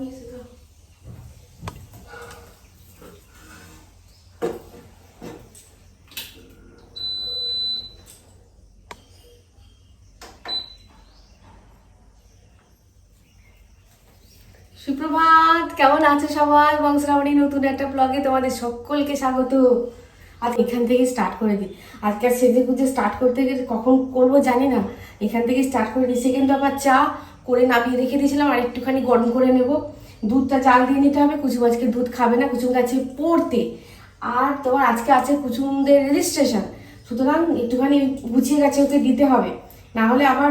নিয়ে এসে দাও। সুপ্রভাত, কেমন আছে সবাই? বংশরামণী, নতুন একটা ব্লগে তোমাদের সকলকে স্বাগত। আর এখান থেকে স্টার্ট করে দিই। আজকে সেজে গুজে স্টার্ট করতে গেলে কখন করব জানি না। এখান থেকে স্টার্ট করে দিই। সেকেন্ড আবার চা করে নামিয়ে রেখে দিয়েছিলাম, আর একটুখানি গরম করে নেব। দুধটা চাল দিয়ে নিতে হবে কুচুম আজকে দুধ খাবে না কুচুম গাছে পড়তে। আর তোমার আজকে আছে কুচুমদের রেজিস্ট্রেশন সুতরাং একটুখানি গুছিয়ে গেছে ওকে দিতে হবে। না হলে আবার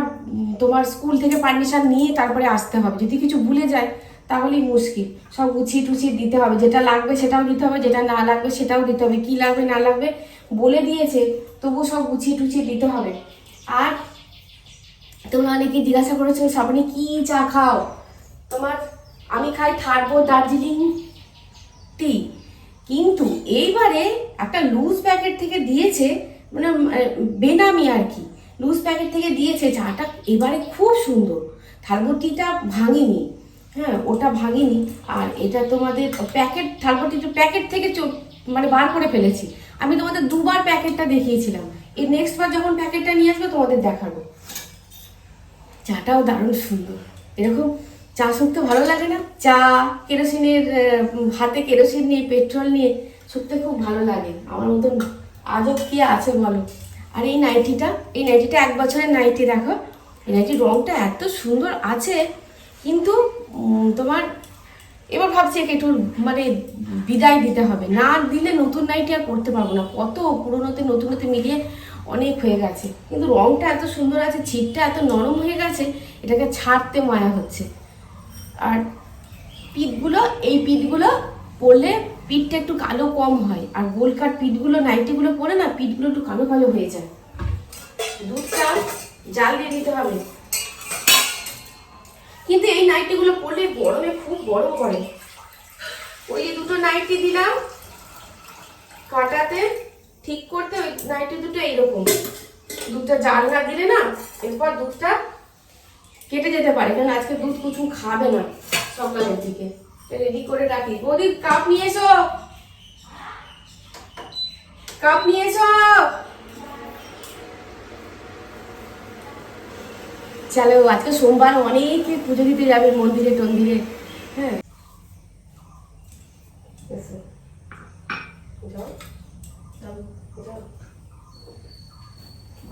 তোমার স্কুল থেকে পারমিশন নিয়ে তারপরে আসতে হবে। যদি কিছু ভুলে যায়, তাহলেই মুশকিল। সব গুছিয়ে টুছিয়ে দিতে হবে, যেটা লাগবে সেটাও দিতে হবে, যেটা না লাগবে সেটাও দিতে হবে। কি লাগবে, না লাগবে বলে দিয়েছে তবু সব গুছিয়ে টুছিয়ে দিতে হবে। আর তোমরা অনেকে জিজ্ঞাসা করেছ, সাবনে, কি চা খাও? তোমার, আমি খাই থার্বো দার্জিলিং টি কিন্তু এইবারে একটা লুজ প্যাকেট থেকে দিয়েছে মানে বেনামি আর কি। লুজ প্যাকেট থেকে দিয়েছে চাটা, এবারে খুব সুন্দর। থার্বো টিটা ভাঙেনি। হ্যাঁ ওটা ভাঙেনি। আর এটা তোমাদের প্যাকেট থার্বো টিটা প্যাকেট থেকে মানে বার করে ফেলেছি। আমি তোমাদের দুবার প্যাকেটটা দেখিয়েছিলাম। এই নেক্সট বার যখন প্যাকেটটা নিয়ে আসবে, তোমাদের দেখাবো। চাটাও দারুণ সুন্দর। এরকম চা শুকতে ভালো লাগে না? চা, কেরোসিনের হাতে কেরোসিন নিয়ে, পেট্রোল নিয়ে শুকতে খুব ভালো লাগে। আমার মতন আজব কি আছে বলো? আর এই নাইটিটা এই নাইটিটা এক বছরের নাইটি দেখো। এই নাইটির রংটা এত সুন্দর আছে, কিন্তু তোমার এবার ভাবছি একে একটু মানে বিদায় দিতে হবে। না দিলে নতুন নাইটি আর করতে পারব না। কত পুরোনোতে, নতুনতে মিলিয়ে অনেক হয়ে গেছে। কিন্তু রংটা এত সুন্দর আছে, ছিটটা এত নরম হয়ে গেছে, এটাকে ছাড়তে মায়া হচ্ছে। আর পিঠগুলো, এই পিঠগুলো পরলে পিঠটা একটু কালো কম হয়, আর গোল কাট পিঠগুলো, নাইটিগুলো পরে না, পিঠগুলো একটু কালো কালো হয়ে যায়। দুধটা জাল দিয়ে দিতে হবে। কিন্তু এই নাইটিগুলো পরলে গরমে খুব গরম করে ওই যে দুটো নাইটি দিলাম, কাটাতে ঠিক করতে ওই নাইটি দুটো এইরকম। দুধটা জাল না দিলে না এরপর দুধটা কেটে যেতে পারে কারণ আজকে দুধ কুচুম খাবে না সকালের দিকে। রেডি করে রাখি। বৌদি কাপ নিয়ে এসো। কাপ নিয়ে এসো। চলো, আজকে সোমবার অনেকে পুজো দিতে যাবে মন্দিরে, টন্দিরে হ্যাঁ এসো। যাও। যাও, যাও।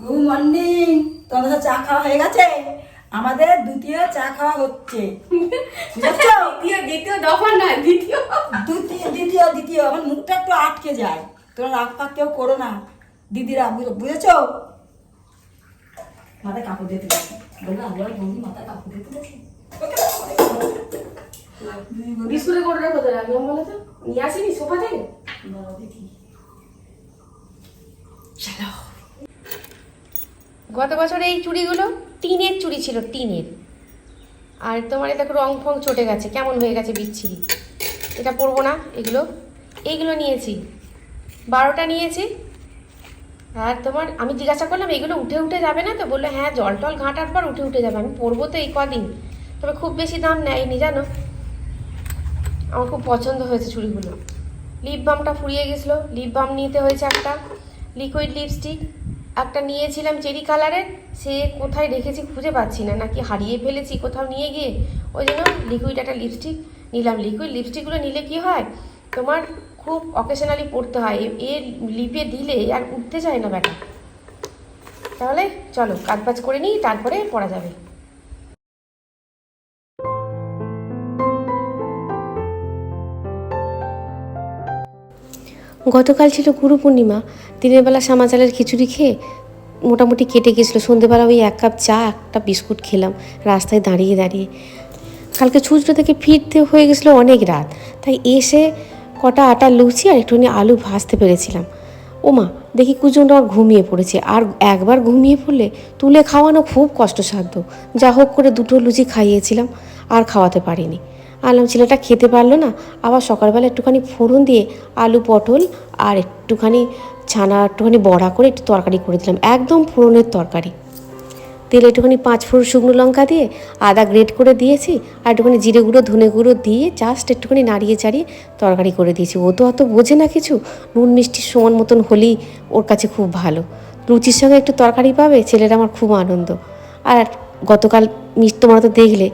গুড মর্নিং তোমাদের চা খাওয়া হয়ে গেছে? আমাদের দ্বিতীয় চা খাওয়া হচ্ছে। বুঝেছ? দ্বিতীয় দ্বিতীয় দফা না দ্বিতীয়। দ্বিতীয় দ্বিতীয় দ্বিতীয়। আমার মুখটা একটু আটকে যায়। তোমরা রাগ পাক কেউ করো না দিদিরা। বুঝ- বুঝেছ? মাথায় কাপড় দিতে গেছে বলল আবার বন্ধু মাথায় কাপড় দিতে গেছে বিস্কুটের কোটোটা কোথায় রাখলাম বলো তো নিয়ে আসিনি সোফা থেকে? দেখি। চলো। গত বছর এই চুড়িগুলো টিনের চুড়ি ছিল, টিনের। আর তোমার দেখো রং ফং চটে গেছে, কেমন হয়ে গেছে বিচ্ছিরি। এটা পরবো না, এগুলো। এইগুলো নিয়েছি, বারোটা নিয়েছি। আর তোমার, আমি জিজ্ঞাসা করলাম, এগুলো উঠে উঠে যাবে না তো? বলল হ্যাঁ জল টল ঘাঁটার পর উঠে উঠে যাবে। আমি পরবো তো এই কদিন। তবে খুব বেশি দাম নেয়নি, জানো? আমার খুব পছন্দ হয়েছে চুড়িগুলো। লিপ বামটা ফুরিয়ে গেছিল। লিপ বাম নিতে হয়েছে একটা। লিকুইড লিপস্টিক একটা নিয়েছিলাম চেরি কালারের, সে কোথায় রেখেছি খুঁজে পাচ্ছি না। নাকি হারিয়ে ফেলেছি কোথাও নিয়ে গিয়ে? ওই জন্য লিকুইড একটা লিপস্টিক নিলাম। লিকুইড লিপস্টিকগুলো নিলে কি হয়? তোমার খুব অকেশনালি পড়তে হয়। এ- লিপে দিলে আর উঠতে চায় না ব্যাটা। তাহলে চলো, কাজ বাজ করে নিই, তারপরে পড়া যাবে। গতকাল ছিল গুরু পূর্ণিমা। দিনের বেলা সামা চালের খিচুড়ি খেয়ে মোটামুটি কেটে গেছিল। সন্ধেবেলা ওই এক কাপ চা, একটা বিস্কুট খেলাম রাস্তায় দাঁড়িয়ে দাঁড়িয়ে। কালকে ছুচড়ো থেকে ফিরতে হয়ে গেছিল অনেক রাত। তাই এসে কটা আটা লুচি আর একটুখানি আলু ভাজতে পেরেছিলাম। ওমা, দেখি আমার ঘুমিয়ে পড়েছে। আর একবার ঘুমিয়ে পড়লে তুলে খাওয়ানো খুব কষ্টসাধ্য। যা হোক করে দুটো লুচি খাইয়েছিলাম, আর খাওয়াতে পারিনি। আলম ছেলেটা খেতে পারল না। আবার সকালবেলা একটুখানি ফোড়ন দিয়ে আলু পটল আর একটুখানি ছানা, একটুখানি বড়া করে একটু তরকারি করে দিলাম। একদম ফোড়নের তরকারি। তেলে একটুখানি পাঁচ ফোড়ন শুকনো লঙ্কা দিয়ে আদা গ্রেট করে দিয়েছি আর একটুখানি জিরে গুঁড়ো, ধনে গুঁড়ো দিয়ে জাস্ট একটুখানি নাড়িয়ে চাড়িয়ে তরকারি করে দিয়েছি। ও তো অত বোঝে না কিছু। নুন মিষ্টির সমান মতন হলেই ওর কাছে খুব ভালো। লুচির সঙ্গে একটু তরকারি পাবে, ছেলের আমার খুব আনন্দ। আর গতকাল মিষ্টি তোমরা তো দেখলে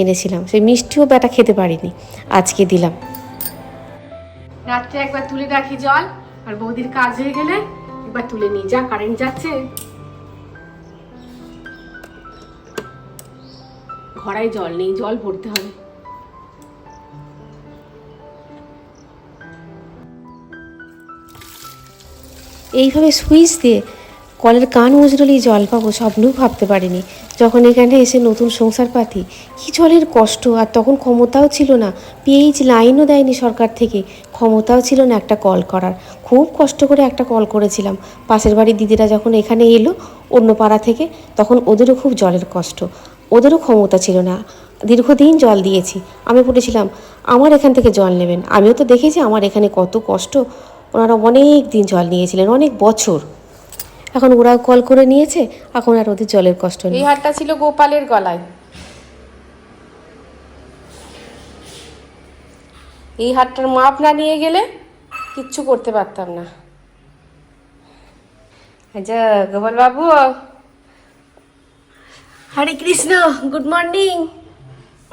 এনেছিলাম। সেই মিষ্টিও বেটা খেতে পারিনি। আজকে দিলাম। রাত্রে একবার তুলে রাখি জল আর বৌদির কাজ হয়ে গেলে একবার তুলে নিই। যা কারেন্ট যাচ্ছে। ঘড়ায় জল নেই জল ভরতে হবে। এইভাবে সুইচ দিয়ে কলের কান মুজরলেই জল পাবো, স্বপ্নেও ভাবতে পারিনি। যখন এখানে এসে নতুন সংসার পাতি, কি জলের কষ্ট, আর তখন ক্ষমতাও ছিল না। পিএইচ লাইনও দেয়নি সরকার থেকে, ক্ষমতাও ছিল না একটা কল করার। খুব কষ্ট করে একটা কল করেছিলাম। পাশের বাড়ির দিদিরা যখন এখানে এলো, অন্য পাড়া থেকে, তখন ওদেরও খুব জলের কষ্ট। ওদেরও ক্ষমতা ছিল না। দীর্ঘদিন জল দিয়েছি। আমি বলেছিলাম, আমার এখান থেকে জল নেবেন। আমিও তো দেখেছি আমার এখানে কত কষ্ট। ওনারা অনেক দিন জল নিয়েছিলেন, অনেক বছর। এখন ওরাও কল করে নিয়েছে, এখন আর ওদের জলের কষ্ট নেই। এই হারটা ছিল গোপালের গলায়। এই হারটার মাপ না নিয়ে গেলে কিচ্ছু করতে পারতাম না। আচ্ছা গোপাল বাবু হরে কৃষ্ণ, গুড মর্নিং।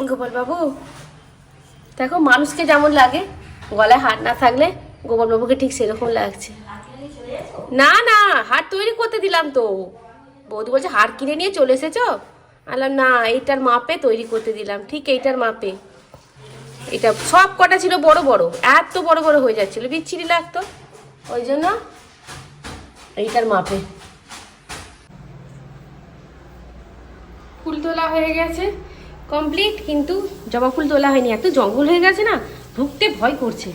গোপাল বাবু দেখো মানুষকে যেমন লাগে, গলায় হার না থাকলে গোপাল বাবুকে ঠিক সেরকম লাগছে। না না, হার তৈরি করতে দিলাম তো। বৌদি বলছে, হার কিনে নিয়ে চলে এসেছ? আলাম না, এইটার মাপে তৈরি করতে দিলাম। ঠিক এইটার মাপে। এটা সব কটা ছিল বড় বড়, এত বড় বড় হয়ে যাচ্ছিল, বিচ্ছিরি লাগতো। ওই জন্য এইটার মাপে। ফুল তোলা হয়ে গেছে কমপ্লিট কিন্তু জবা ফুল তোলা হয়নি, এত জঙ্গল হয়ে গেছে না, ঢুকতে ভয় করছে।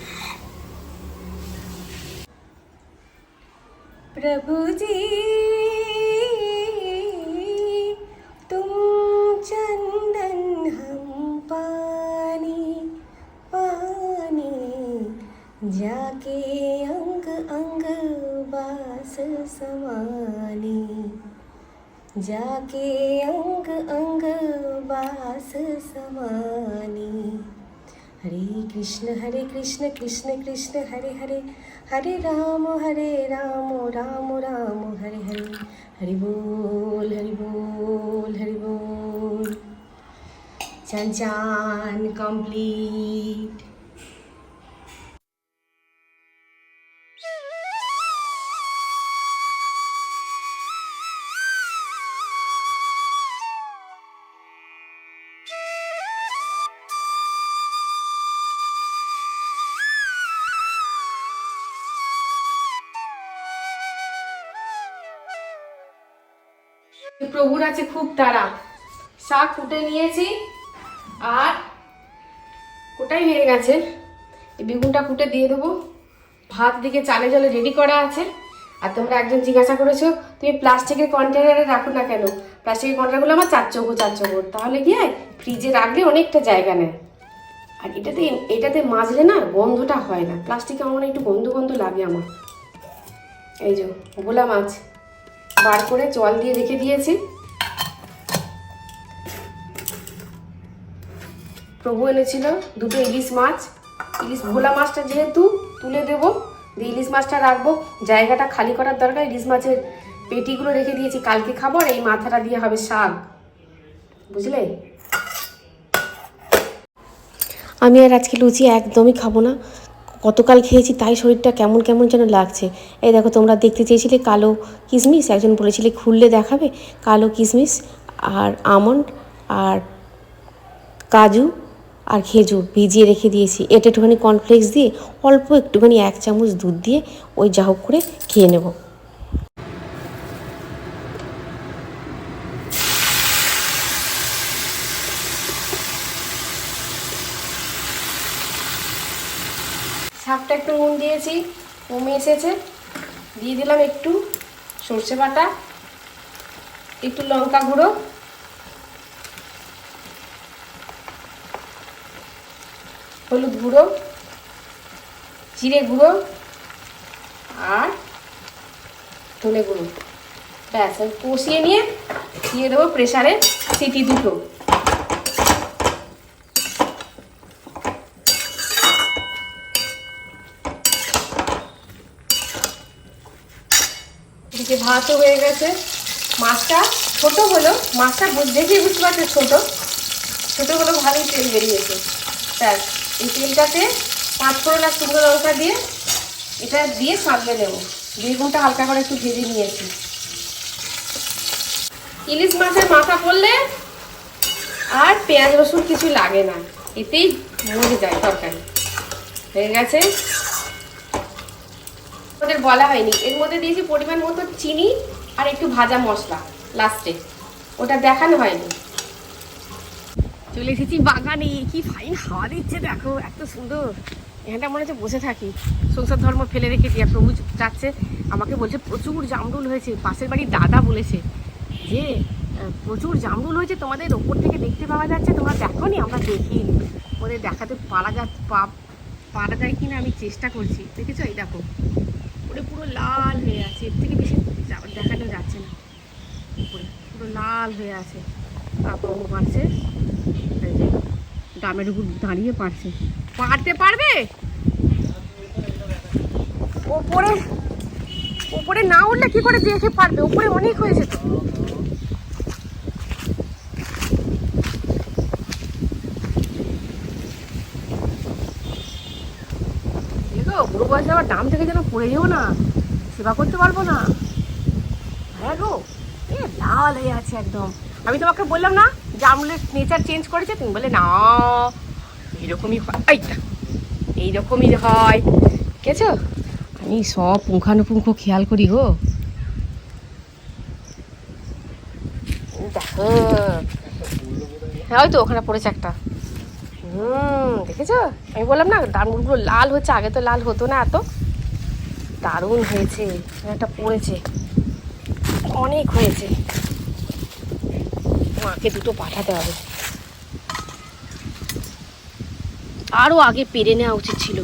प्रभु जी, तुम चंदन हम पानी पानी जाके अंग अंग बास समानी, जाके अंग अंग बास समानी। হরে কৃষ্ণ হরে কৃষ্ণ কৃষ্ণ কৃষ্ণ, হরে হরে। হরে রাম হরে রাম রাম রাম, হরে হরে। হরি বল হরি বল হরি বল। চান চান কমপ্লিট প্রভুর আছে খুব তারা। শাক কুটে নিয়েছি আর কোটাই হয়ে গেছে। এই বেগুনটা কুটে দিয়ে দেবো। ভাত দিকে চালে জলে রেডি করা আছে। আর তোমরা একজন জিজ্ঞাসা করেছ, তুমি প্লাস্টিকের কন্টেনারে রাখো না কেন? প্লাস্টিকের কন্টেনারগুলো আমার চার চৌকো চার চৌকো। তাহলে কি হয়? ফ্রিজে রাখলে অনেকটা জায়গা নেয়। আর এটাতে এটাতে মাজলে না গন্ধটা হয় না। প্লাস্টিকে আমার একটু গন্ধ গন্ধ লাগে আমার। এই যে, ভোলা মাছ। বার করে জল দিয়ে রেখে দিয়েছি। প্রভু এনেছিল দুটো ইলিশ মাছ। ইলিশ ভোলা মাছটা যেহেতু তুলে দেবো, দিয়ে ইলিশ মাছটা রাখব, জায়গাটা খালি করার দরকার, ইলিশ মাছের পেটিগুলো রেখে দিয়েছি, কালকে খাব আর এই মাথাটা দিয়ে হবে শাক। বুঝলে? আমি আর আজকে লুচি একদমই খাব না। গতকাল খেয়েছি, তাই শরীরটা কেমন কেমন যেন লাগছে। এই দেখো, তোমরা দেখতে চেয়েছিলে কালো কিশমিশ একজন বলেছিলে খুললে দেখাবে, কালো কিশমিশ আর আমন্ড আর কাজু আর খেজুর ভিজিয়ে রেখে দিয়েছি। এটা একটুখানি কর্নফ্লেক্স দিয়ে অল্প একটুখানি এক চামচ দুধ দিয়ে ওই যা হোক করে খেয়ে নেব শাকটা একটু নুন দিয়েছি, কমে এসেছে। দিয়ে দিলাম একটু সর্ষে বাটা, একটু লঙ্কা গুঁড়ো। হলুদ গুঁড়ো, জিরে গুঁড়ো আর ধনে গুঁড়ো। ব্যাস কষিয়ে নিয়ে দিয়ে দেবো প্রেসারে সিটি দুটো। এদিকে ভাতও হয়ে গেছে। মাছটা ছোট হলো। মাছটা দেখেই বুঝতে পারছে ছোট। ছোট হলো ভালোই তেল বেরিয়েছে। ব্যাস এই তেলটাতে পাঁচ ফোড়ন আর শুকনো লঙ্কা দিয়ে এটা দিয়ে সামলে দেবো বেগুনটা হালকা করে একটু ভেজে নিয়েছি। ইলিশ মাছের মাথা পড়লে আর পেঁয়াজ রসুন কিছু লাগে না। এতেই মরে যায় তরকারি। হয়ে গেছে। ওদের বলা হয়নি। এর মধ্যে দিয়েছি পরিমাণ মতো চিনি আর একটু ভাজা মশলা লাস্টে ওটা দেখানো হয়নি। চলে এসেছি বাগানে। কি ফাইন হাওয়া দিচ্ছে, দেখো, এত সুন্দর। এখানটা মনে হচ্ছে বসে থাকি। সংসার ধর্ম ফেলে রেখেছি, আর প্রভু যাচ্ছে। আমাকে বলছে, প্রচুর জামরুল হয়েছে। পাশের বাড়ির দাদা বলেছে যে প্রচুর জামরুল হয়েছে, তোমাদের ওপর থেকে দেখতে পাওয়া যাচ্ছে, তোমরা দেখো নি আমরা দেখিনি। ওদের দেখাতে পারা যা পারা যায় কিনা আমি চেষ্টা করছি। দেখেছ? এই দেখো। ওটা পুরো লাল হয়ে আছে। এর থেকে বেশি দেখানো যাচ্ছে না। উপরে পুরো লাল হয়ে আছে। তারপর ও পারছে। ডামের উপর দাঁড়িয়ে পারছে। পারতে পারবে? ওপরে ওপরে না উঠলে কি করে দেখে পারবে? ওপরে অনেক হয়েছে তো দেখো বুড়ো বয়সে আবার ডাম থেকে যেন পড়ে যেও না। সেবা করতে পারব না। হ্যাঁ গো, এ লাল হয়ে আছে একদম। আমি তোমাকে বললাম না জামুলের নেচার চেঞ্জ করেছে, তুমি বলে, না, এরকমই হয়। এইরকমই হয়। ঠিক আছে আমি সব পুঙ্খানুপুঙ্খ খেয়াল করি গো। দেখো। হ্যাঁ ওই তো ওখানে পড়েছে একটা। হুম, দেখেছ? আমি বললাম না ডানগুলো লাল হচ্ছে, আগে তো লাল হতো না এত। দারুণ হয়েছে, একটা পড়েছে। অনেক হয়েছে। মাকে দুটো পাঠাতে হবে। আরও আগে পেরে নেওয়া উচিত ছিল।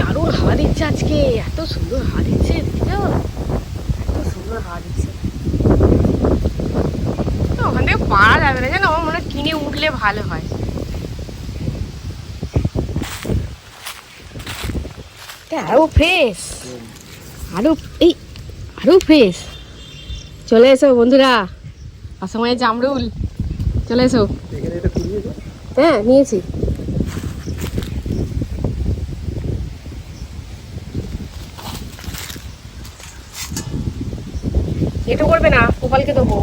দারুণ হাওয়া দিচ্ছে আজকে, এত সুন্দর হাওয়া দিচ্ছে এত সুন্দর হাওয়া দিচ্ছে। ওখান থেকে পারা যাবে না, জানো? আমার মনে কিনে উঠলে ভালো হয়। আরও ফ্রেশ আরও এই আরও ফ্রেশ চলে এসো বন্ধুরা। অসময়ে জামরুল। চলে এসো। হ্যাঁ নিয়েছি। এটা করবে না, গোপালকে দেবো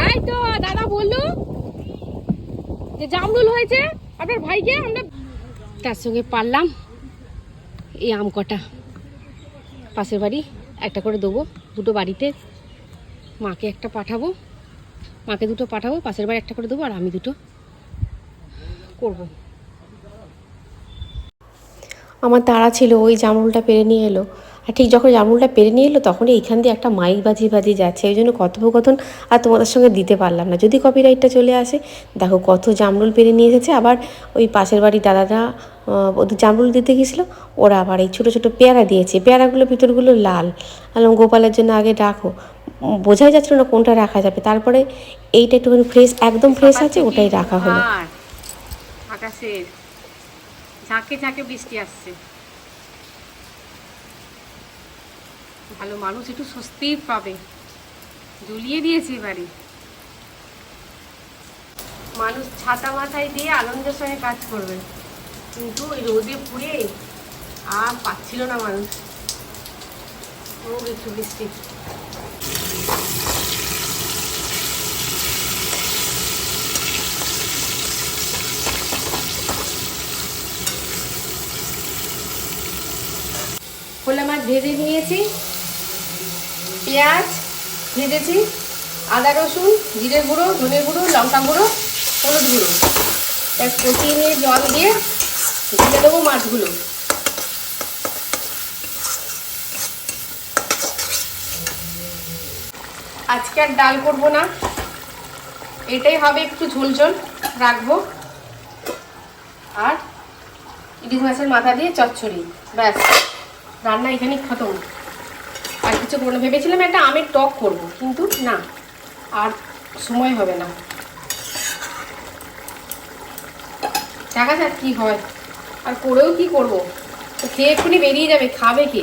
এই তো দাদা বলল যে জামরুল হয়েছে, আপনার ভাইকে আমরা তার সঙ্গে পারলাম। এই আম কটা। পাশের বাড়ি একটা করে দেবো, দুটো বাড়িতে। মাকে একটা পাঠাবো, মাকে দুটো পাঠাবো, পাশের বাড়ি একটা করে দেবো, আর আমি দুটো করব। আমার তাড়া ছিল, ওই জামরুলটা পেরে নিয়ে এলো। আর ঠিক যখন জামরুলটা পেরে নিয়ে এলো তখনই এইখান দিয়ে একটা মাইক বাজিয়ে বাজিয়ে যাচ্ছে। ওই জন্য কথোপকথন আর তোমাদের সঙ্গে দিতে পারলাম না। যদি কপিরাইটটা চলে আসে দেখো কত জামরুল পেরে নিয়ে এসেছে। আবার ওই পাশের বাড়ি দাদারা ওদের জামরুল দিতে গেছিল ওরা আবার এই ছোটো ছোটো পেয়ারা দিয়েছে। পেয়ারাগুলো ভিতরগুলো লাল। আলাম গোপালের জন্য আগে উম, বোঝাই যাচ্ছিল না কোনটা রাখা যাবে। তারপরে এইটা একটুখানি ফ্রেশ একদম ফ্রেশ আছে ওটাই রাখা হলো। ঝাঁকে ঝাঁকে বৃষ্টি আসছে। ভালো মানুষ একটু স্বস্তি পাবে। জ্বলিয়ে দিয়েছে এবারে। মানুষ ছাতা মাথায় দিয়ে আনন্দের সঙ্গে কাজ করবে। কিন্তু ওই রোদে পুড়ে আর পাচ্ছিল না মানুষ। একটু বৃষ্টি। খোলা মাছ ভেজে নিয়েছি। পেঁয়াজ ভেজেছি, আদা রসুন জিরে গুঁড়ো ধনে গুঁড়ো লঙ্কা গুঁড়ো, হলুদ গুঁড়ো। এক কষিয়ে নিয়ে জল দিয়ে ঢেলে দেবো মাছগুলো। আজকে আর ডাল করব না। এটাই হবে একটু ঝোল ঝোল, রাখব। আর ইলিশ মাছের মাথা দিয়ে চচ্চড়ি, ব্যাস। রান্না এখানে খতম। করব না। ভেবেছিলাম একটা আমের টক করব, কিন্তু না, আর সময় হবে না। দেখা যাক কি হয়, আর করেও কি করব? তো খেয়ে এক্ষুনি বেরিয়ে যাবে, খাবে কি?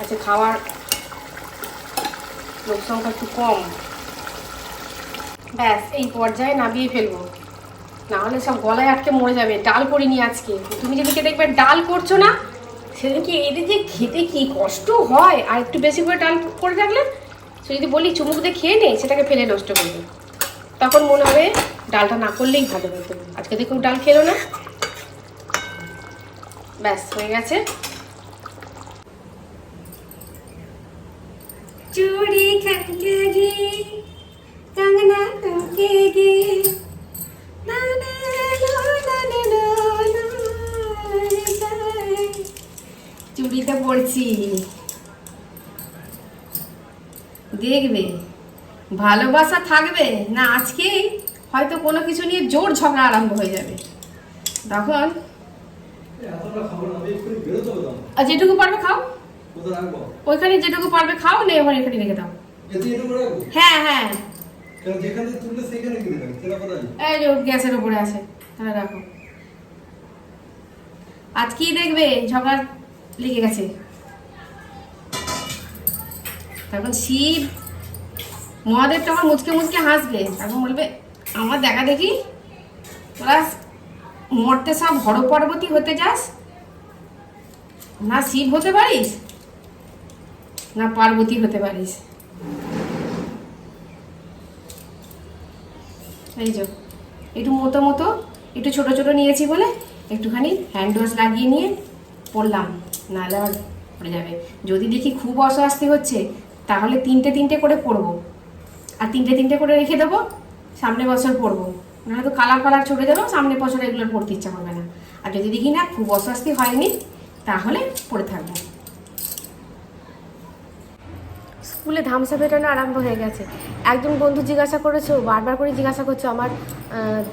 আচ্ছা খাওয়ার লোক সংখ্যা একটু কম। ব্যাস, এই পর্যায়ে নামিয়ে ফেলব। না হলে সব গলায় আটকে মরে যাবে, ডাল করিনি আজকে। তুমি যদি যেদিকে দেখবে ডাল করছ না সেদিনকে কি যে খেতে কি কষ্ট হয়? আর একটু বেশি করে টান করে থাকলে সে যদি বলি, চুমুক দিয়ে খেয়ে নে সেটাকে ফেলে নষ্ট করবে। তখন মনে হবে ডালটা না করলেই ভালো হতো। আজকে তো কেউ ডাল খেলো না। ব্যাস, হয়ে গেছে। চুরি খান লাগে টাঙ্গনা টুকে গে। ভালোবাসা থাকবে? না, আজকেই হয়তো কোনো কিছু নিয়ে জোর ঝগড়া আরম্ভ হয়ে যাবে। তখন আর যেটুকু পারবে খাও। ওইখানে যেটুকু পারবে খাও নে ওখানে এখানে রেখে দাও। হ্যাঁ হ্যাঁ। এই গ্যাসের উপরে আছে, তাহলে রাখো। আজ কি দেখবে? ঝগড়া লেগে গেছে। তখন শিব মহাদেব তখন মুচকে মুচকে হাসবে তখন বলবে, আমার দেখা দেখি তোরা মরতে সব হর পর্বতী হতে যাস? না শিব হতে পারিস? না পার্বতী হতে পারিস? এই যে, একটু মতো মতো একটু ছোট ছোট নিয়েছি বলে একটুখানি হ্যান্ড ওয়াশ লাগিয়ে নিয়ে পড়লাম। নাহলে আবার পড়ে যাবে। যদি দেখি খুব অস্বস্তি হচ্ছে, তাহলে তিনটে তিনটে করে পরবো আর তিনটে তিনটে করে রেখে দেবো, সামনে বছর পরবো নাহলে তো কালার কালার ছড়ে যাব, সামনে বছর এগুলো পড়তে ইচ্ছা হবে না। আর যদি দেখি না, খুব অস্বস্তি হয়নি, তাহলে পড়ে থাকব। স্কুলে ধামসা ফেটানো আরম্ভ হয়ে গেছে। একজন বন্ধু জিজ্ঞাসা করেছ বারবার করে জিজ্ঞাসা করছ, আমার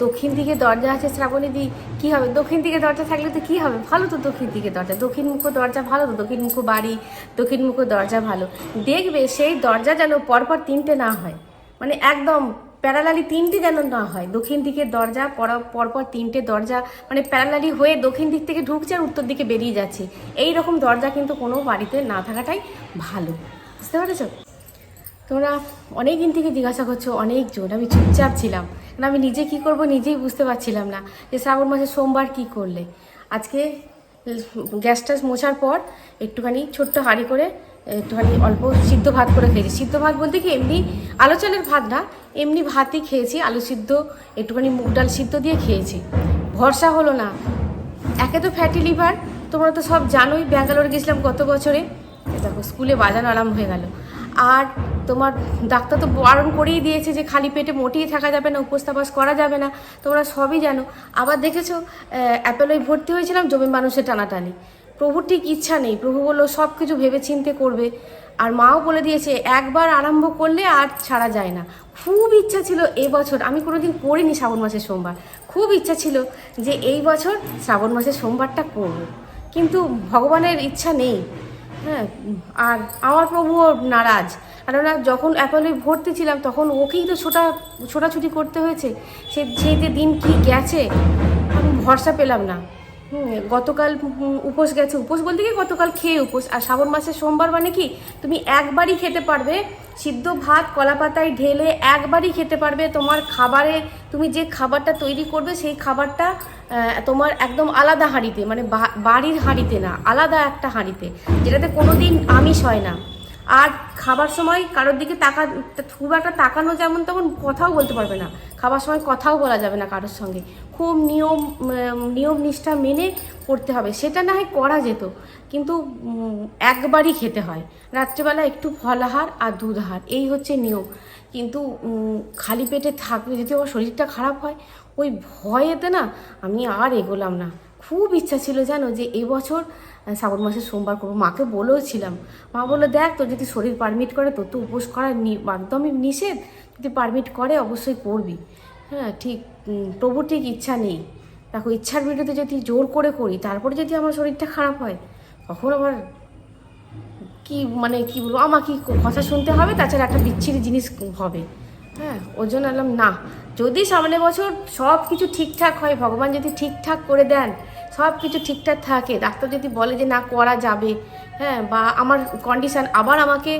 দক্ষিণ দিকে দরজা আছে, শ্রাবণী দি, কী হবে? দক্ষিণ দিকে দরজা থাকলে তো কী হবে? ভালো তো দক্ষিণ দিকে দরজা। দক্ষিণ মুখ দরজা ভালো তো দক্ষিণ মুখ বাড়ি, দক্ষিণ মুখ দরজা ভালো। দেখবে সেই দরজা যেন পরপর তিনটে না হয়। মানে একদম প্যারালালি তিনটে যেন না হয়। দক্ষিণ দিকের দরজা, পর- পরপর তিনটে দরজা মানে প্যারালালি হয়ে দক্ষিণ দিক থেকে ঢুকছে আর উত্তর দিকে বেরিয়ে যাচ্ছে। এই রকম দরজা কিন্তু কোনো বাড়িতে না থাকাটাই ভালো। বুঝতে পেরেছ? তোমরা অনেক দিন থেকে জিজ্ঞাসা করছ, অনেকজন। আমি চুপচাপ ছিলাম। কারণ আমি নিজে কি করব নিজেই বুঝতে পারছিলাম না যে শ্রাবণ মাসে সোমবার কি করলে। আজকে গ্যাস ট্যাস মোছার পর একটুখানি ছোট্ট হাঁড়ি করে একটুখানি অল্প সিদ্ধ ভাত করে খেয়েছি। সিদ্ধ ভাত বলতে কি, এমনি আলো চালের ভাত না, এমনি ভাতই খেয়েছি, আলু সিদ্ধ, একটুখানি মুগ ডাল সিদ্ধ দিয়ে খেয়েছি। ভরসা হলো না। একে তো ফ্যাটি লিভার তোমরা তো সব জানোই, ব্যাঙ্গালোরে গেছিলাম গত বছরে। দেখো, স্কুলে বাজানো আরাম হয়ে গেল। আর তোমার ডাক্তার তো বারণ করেই দিয়েছে যে খালি পেটে মোটেই থাকা যাবে না উপস্থাপাস করা যাবে না, তোমরা সবই জানো। আবার দেখেছ অ্যাপেলোয় ভর্তি হয়েছিলাম, জমি মানুষের টানাটানি। প্রভুর ঠিক ইচ্ছা নেই। প্রভু বলল সব কিছু ভেবে চিনতে করবে। আর মাও বলে দিয়েছে, একবার আরম্ভ করলে আর ছাড়া যায় না। খুব ইচ্ছা ছিল এবছর আমি কোনোদিন করিনি শ্রাবণ মাসের সোমবার, খুব ইচ্ছা ছিল যে এই বছর শ্রাবণ মাসের সোমবারটা করব। কিন্তু ভগবানের ইচ্ছা নেই। হ্যাঁ আর আমার প্রভুও নারাজ। কেননা যখন অ্যাপেলে ভর্তি ছিলাম, তখন ওকেই তো ছোটা, ছোটাছুটি করতে হয়েছে। সে যে দিন কি গেছে, আমি ভরসা পেলাম না। গতকাল উপোস গেছে, উপোস বলতে কি গতকাল খেয়ে উপোস। আর শ্রাবণ মাসের সোমবার মানে কি, তুমি একবারই খেতে পারবে, সিদ্ধ ভাত কলা পাতায় ঢেলে একবারই খেতে পারবে, তোমার খাবারে তুমি যে খাবারটা তৈরি করবে, সেই খাবারটা তোমার একদম আলাদা হাঁড়িতে মানে বাড়ির হাঁড়িতে না, আলাদা একটা হাঁড়িতে, যেটাতে কোনো দিন আমিষ হয় না। আর খাবার সময় কারোর দিকে তাকা, খুব একটা তাকানো যেমন তেমন কথাও বলতে পারবে না। খাবার সময় কথাও বলা যাবে না কারোর সঙ্গে। খুব নিয়ম নিয়ম নিষ্ঠা মেনে করতে হবে। সেটা না হয় করা যেত। কিন্তু একবারই খেতে হয়। রাত্রেবেলা একটু ফলাহার আর দুধার এই হচ্ছে নিয়ম। কিন্তু খালি পেটে থাকলে যদি আমার শরীরটা খারাপ হয়, ওই ভয়েতে না আমি আর এগোলাম না। খুব ইচ্ছা ছিল জানো যে এবছর শ্রাবণ মাসের সোমবার করব। মাকে বলেওছিলাম। মা বলল, দেখ, তোর যদি শরীর পারমিট করে, তোর তো উপোস করা নি- একদমই নিষেধ। যদি পারমিট করে, অবশ্যই করবি। হ্যাঁ ঠিক প্রভুর ঠিক ইচ্ছা নেই। দেখো, ইচ্ছার বিরুদ্ধে যদি জোর করে করি, তারপরে যদি আমার শরীরটা খারাপ হয়, তখন আবার কি মানে কি বলব, আমাকে কথা শুনতে হবে? তাছাড়া একটা বিচ্ছিরি জিনিস হবে। হ্যাঁ ওর জন্য বললাম, না যদি সামনে বছর সব কিছু ঠিকঠাক হয়, ভগবান যদি ঠিকঠাক করে দেন, সব কিছু ঠিকঠাক থাকে, ডাক্তার যদি বলে যে না, করা যাবে হ্যাঁ বা আমার কন্ডিশন আবার আমাকে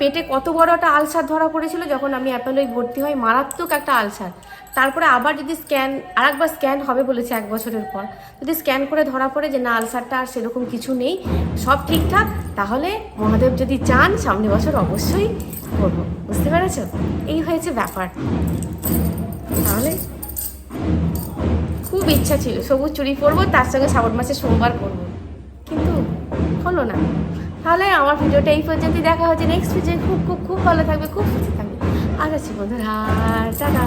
পেটে কত বড় একটা আলসার ধরা পড়েছিল, যখন আমি অ্যাপেলোয় ভর্তি হই, মারাত্মক একটা আলসার তারপরে আবার যদি স্ক্যান আরেকবার স্ক্যান হবে বলেছে এক বছরের পর, যদি স্ক্যান করে ধরা পড়ে যে না আলসারটা আর সেরকম কিছু নেই, সব ঠিকঠাক, তাহলে মহাদেব যদি চান সামনে বছর অবশ্যই করব। বুঝতে পেরেছ? এই হয়েছে ব্যাপার। তাহলে? খুব ইচ্ছা ছিল, সবুজ চুরি পরবো, তার সঙ্গে শ্রাবণ মাসে সোমবার করব কিন্তু হলো না। তাহলে আমার ভিডিওটা এই পর্যন্ত দেখা হচ্ছে নেক্সট ভিডিও খুব খুব খুব ভালো থাকবে, খুব খুশি থাকবে। আর আছি বন্ধুরা, টাটা।